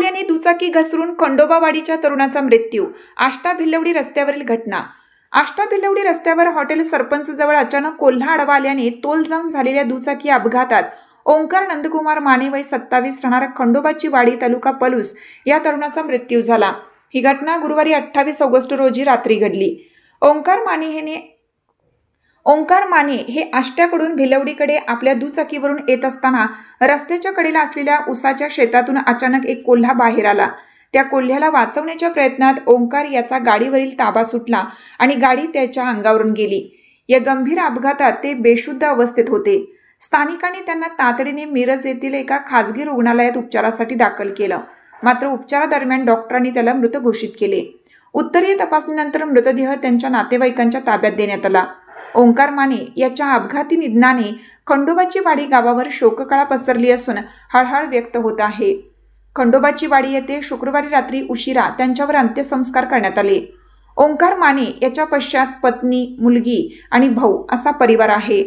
आल्याने दुचाकी घसरून खंडोबावाडीच्या तरुणाचा मृत्यू. आष्टा भिल्लवडी रस्त्यावरील घटना. आष्टा भिल्लवडी रस्त्यावर हॉटेल सरपंचजवळ अचानक कोल्हा आडवा आल्याने तोल जाऊन झालेल्या दुचाकी अपघातात ओंकार नंदकुमार माने वय सत्तावीस राहणारा खंडोबाची वाडी तालुका पलूस या तरुणाचा मृत्यू झाला. ही घटना गुरुवारी अठ्ठावीस ऑगस्ट रोजी रात्री घडली. ओंकार माने हेने ओंकार माने हे आष्ट्याकडून भिलवडीकडे आपल्या दुचाकीवरून येत असताना रस्त्याच्या कडेला असलेल्या उसाच्या शेतातून अचानक एक कोल्हा बाहेर आला. त्या कोल्ह्याला वाचवण्याच्या प्रयत्नात ओंकार याचा गाडीवरील ताबा सुटला आणि गाडी त्याच्या अंगावरून गेली. या गंभीर अपघातात ते बेशुद्ध अवस्थेत होते. स्थानिकांनी त्यांना तातडीने मिरज येथील एका खाजगी रुग्णालयात उपचारासाठी दाखल केलं. मात्र उपचारादरम्यान डॉक्टरांनी त्याला मृत घोषित केले. उत्तरीय तपासणीनंतर मृतदेह त्यांच्या नातेवाईकांच्या ताब्यात देण्यात आला. ओंकार माने याच्या अपघाती निधनाने खंडोबाची वाडी गावावर शोककळा पसरली असून हळहळ व्यक्त होत आहे. खंडोबाची वाडी येथे शुक्रवारी रात्री उशिरा त्यांच्यावर अंत्यसंस्कार करण्यात आले. ओंकार माने याच्या पश्चात पत्नी मुलगी आणि भाऊ असा परिवार आहे.